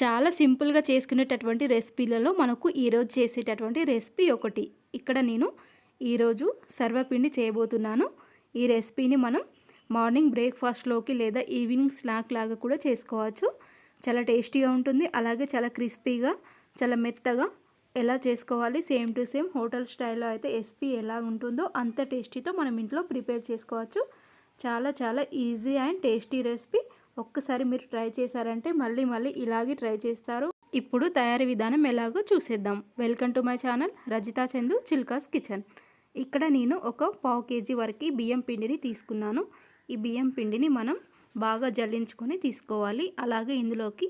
చాలా సింపుల్గా చేసుకునేటటువంటి రెసిపీలలో మనకు ఈరోజు చేసేటటువంటి రెసిపీ ఒకటి. ఇక్కడ నేను ఈరోజు సర్వపిండి చేయబోతున్నాను. ఈ రెసిపీని మనం మార్నింగ్ బ్రేక్ఫాస్ట్లోకి లేదా ఈవినింగ్ స్నాక్ లాగా కూడా చేసుకోవచ్చు. చాలా టేస్టీగా ఉంటుంది. అలాగే చాలా క్రిస్పీగా చాలా మెత్తగా ఎలా చేసుకోవాలి సేమ్ టు సేమ్ హోటల్ స్టైల్లో అయితే ఎస్పీ ఎలా ఉంటుందో అంత టేస్టీతో మనం ఇంట్లో ప్రిపేర్ చేసుకోవచ్చు. చాలా చాలా ఈజీ అండ్ టేస్టీ రెసిపీ. ఒక్కసారి మీరు ట్రై చేశారంటే మళ్ళీ మళ్ళీ ఇలాగే ట్రై చేస్తారు. ఇప్పుడు తయారీ విధానం ఎలాగో చూసేద్దాం. Welcome to my channel Rajitha Chandu Chilkas kitchen. ఇక్కడ నేను ఒక పావు కేజీ వరకు బియ్యం పిండిని తీసుకున్నాను. ఈ బియ్యం పిండిని మనం బాగా జల్లించుకొని తీసుకోవాలి. అలాగే ఇందులోకి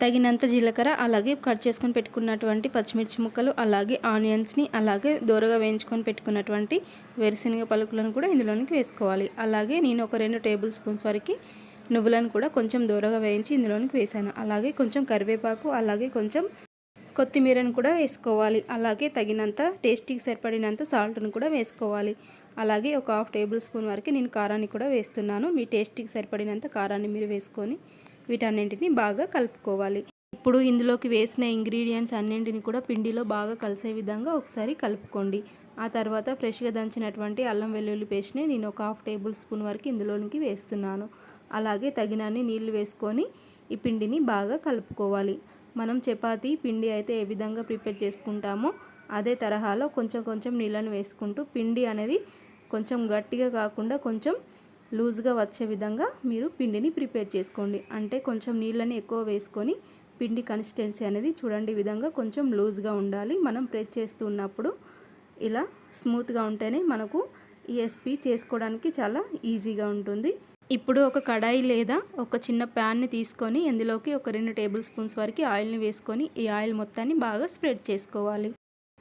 తగినంత జీలకర్ర అలాగే కట్ చేసుకొని పెట్టుకున్నటువంటి పచ్చిమిర్చి ముక్కలు అలాగే ఆనియన్స్ని అలాగే దూరగా వేయించుకొని పెట్టుకున్నటువంటి వేరుశనగ పలుకులను కూడా ఇందులోనికి వేసుకోవాలి. అలాగే నేను ఒక రెండు టేబుల్ స్పూన్స్ వరకు నువ్వులను కూడా కొంచెం దూరగా వేయించి ఇందులోనికి వేసాను. అలాగే కొంచెం కరివేపాకు అలాగే కొంచెం కొత్తిమీరను కూడా వేసుకోవాలి. అలాగే తగినంత టేస్టీకి సరిపడినంత సాల్ట్ను కూడా వేసుకోవాలి. అలాగే ఒక హాఫ్ టేబుల్ స్పూన్ వరకు నేను కారాన్ని కూడా వేస్తున్నాను. మీ టేస్టీకి సరిపడినంత కారాన్ని మీరు వేసుకొని వీటన్నింటిని బాగా కలుపుకోవాలి. ఇప్పుడు ఇందులోకి వేసిన ఇంగ్రీడియంట్స్ అన్నింటిని కూడా పిండిలో బాగా కలిసే విధంగా ఒకసారి కలుపుకోండి. ఆ తర్వాత ఫ్రెష్గా దంచినటువంటి అల్లం వెల్లుల్లి పేస్ట్ని నేను ఒక హాఫ్ టేబుల్ స్పూన్ వరకు ఇందులోనికి వేస్తున్నాను. అలాగే తగినన్ని నీళ్ళు వేసుకొని ఈ పిండిని బాగా కలుపుకోవాలి. మనం చపాతీ పిండి అయితే ఏ విధంగా ప్రిపేర్ చేసుకుంటామో అదే తరహాలో కొంచెం కొంచెం నీళ్ళను వేసుకుంటూ పిండి అనేది కొంచెం గట్టిగా కాకుండా కొంచెం లూజ్గా వచ్చే విధంగా మీరు పిండిని ప్రిపేర్ చేసుకోండి. అంటే కొంచెం నీళ్ళని ఎక్కువ వేసుకొని పిండి కన్సిస్టెన్సీ అనేది చూడండి విధంగా కొంచెం లూజ్గా ఉండాలి. మనం ప్రెస్ చేస్తున్నప్పుడు ఇలా స్మూత్గా ఉంటేనే మనకు ఈఎస్పి చేసుకోవడానికి చాలా ఈజీగా ఉంటుంది. ఇప్పుడు ఒక కడాయి లేదా ఒక చిన్న ప్యాన్ని తీసుకొని ఇందులోకి ఒక రెండు టేబుల్ స్పూన్స్ వరకు ఆయిల్ని వేసుకొని ఈ ఆయిల్ మొత్తాన్ని బాగా స్ప్రెడ్ చేసుకోవాలి.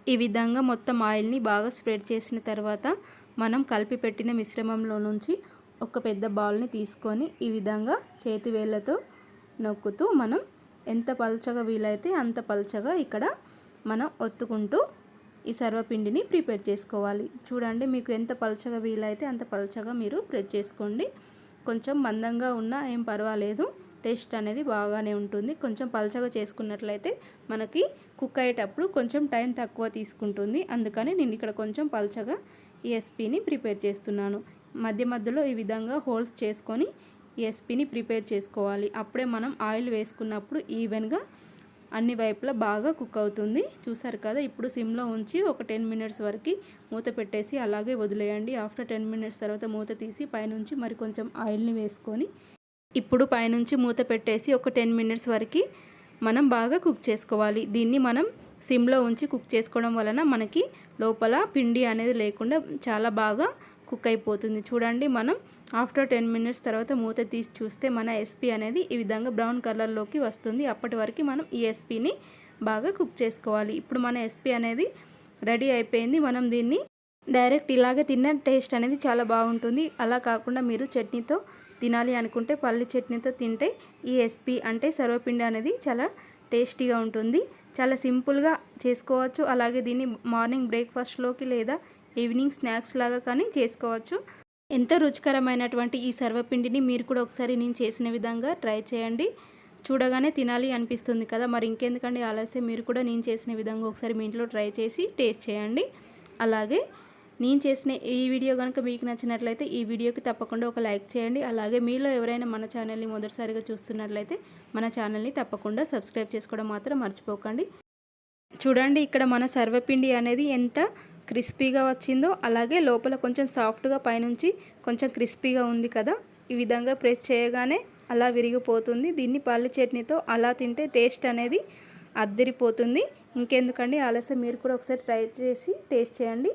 ఈ విధంగా మొత్తం ఆయిల్ని బాగా స్ప్రెడ్ చేసిన తర్వాత మనం కలిపి పెట్టిన మిశ్రమంలో నుంచి ఒక పెద్ద బాల్ని తీసుకొని ఈ విధంగా చేతి వేళ్ళతో నొక్కుతూ మనం ఎంత పలచగా వీలైతే అంత పలచగా ఇక్కడ మనం ఒత్తుకుంటూ ఈ సర్వపిండిని ప్రిపేర్ చేసుకోవాలి. చూడండి మీకు ఎంత పలచగా వీలైతే అంత పలచగా మీరు ప్రెస్ చేసుకోండి. కొంచెం మందంగా ఉన్నా ఏం పర్వాలేదు. టేస్ట్ అనేది బాగానే ఉంటుంది. కొంచెం పల్చగా చేసుకున్నట్లయితే మనకి కుక్ అయ్యేటప్పుడు కొంచెం టైం తక్కువ తీసుకుంటుంది. అందుకని నేను ఇక్కడ కొంచెం పల్చగా ఈ ఎస్పీని ప్రిపేర్ చేస్తున్నాను. మధ్య మధ్యలో ఈ విధంగా హోల్స్ చేసుకొని ఈ ఎస్పీని ప్రిపేర్ చేసుకోవాలి. అప్పుడే మనం ఆయిల్ వేసుకున్నప్పుడు ఈవెన్గా అన్ని వైపులా బాగా కుక్ అవుతుంది. చూసారు కదా ఇప్పుడు సిమ్లో ఉంచి ఒక టెన్ మినిట్స్ వరకు మూత పెట్టేసి అలాగే వదిలేయండి. ఆఫ్టర్ టెన్ మినిట్స్ తర్వాత మూత తీసి పైనుంచి మరి కొంచెం ఆయిల్ని వేసుకొని ఇప్పుడు పైనుంచి మూత పెట్టేసి ఒక టెన్ మినిట్స్ వరకు మనం బాగా కుక్ చేసుకోవాలి. దీన్ని మనం సిమ్లో ఉంచి కుక్ చేసుకోవడం వలన మనకి లోపల పిండి అనేది లేకుండా చాలా బాగా కుక్ అయిపోతుంది. చూడండి మనం ఆఫ్టర్ టెన్ మినిట్స్ తర్వాత మూత తీసి చూస్తే మన ఎస్పీ అనేది ఈ విధంగా బ్రౌన్ కలర్లోకి వస్తుంది. అప్పటి వరకు మనం ఈ ఎస్పీని బాగా కుక్ చేసుకోవాలి. ఇప్పుడు మన ఎస్పీ అనేది రెడీ అయిపోయింది. మనం దీన్ని డైరెక్ట్ ఇలాగే తిన్న టేస్ట్ అనేది చాలా బాగుంటుంది. అలా కాకుండా మీరు చట్నీతో తినాలి అనుకుంటే పల్లి చట్నీతో తింటే ఈ ఎస్పీ అంటే సర్వపిండి అనేది చాలా టేస్టీగా ఉంటుంది. చాలా సింపుల్గా చేసుకోవచ్చు. అలాగే దీన్ని మార్నింగ్ బ్రేక్ఫాస్ట్లోకి లేదా ఈవినింగ్ స్నాక్స్ లాగా కానీ చేసుకోవచ్చు. ఎంతో రుచికరమైనటువంటి ఈ సర్వపిండిని మీరు కూడా ఒకసారి నేను చేసిన విధంగా ట్రై చేయండి. చూడగానే తినాలి అనిపిస్తుంది కదా మరి ఇంకెందుకండి ఆలస్యం? మీరు కూడా నేను చేసిన విధంగా ఒకసారి మీ ఇంట్లో ట్రై చేసి టేస్ట్ చేయండి. అలాగే నేను చేసిన ఈ వీడియో కనుక మీకు నచ్చినట్లయితే ఈ వీడియోకి తప్పకుండా ఒక లైక్ చేయండి. అలాగే మీలో ఎవరైనా మన ఛానల్ని మొదటిసారిగా చూస్తున్నట్లయితే మన ఛానల్ని తప్పకుండా సబ్స్క్రైబ్ చేసుకోవడం మాత్రం మర్చిపోకండి. చూడండి ఇక్కడ మన సర్వపిండి అనేది ఎంత క్రిస్పీగా వచ్చిందో అలాగే లోపల కొంచెం సాఫ్ట్గా పైనుంచి కొంచెం క్రిస్పీగా ఉంది కదా ఈ విధంగా ప్రెస్ చేయగానే అలా విరిగిపోతుంది. దీన్ని పల్లి చట్నీతో అలా తింటే టేస్ట్ అనేది అద్దరిపోతుంది. ఇంకెందుకండి? ఆలస్యం. మీరు కూడా ఒకసారి ట్రై చేసి టేస్ట్ చేయండి.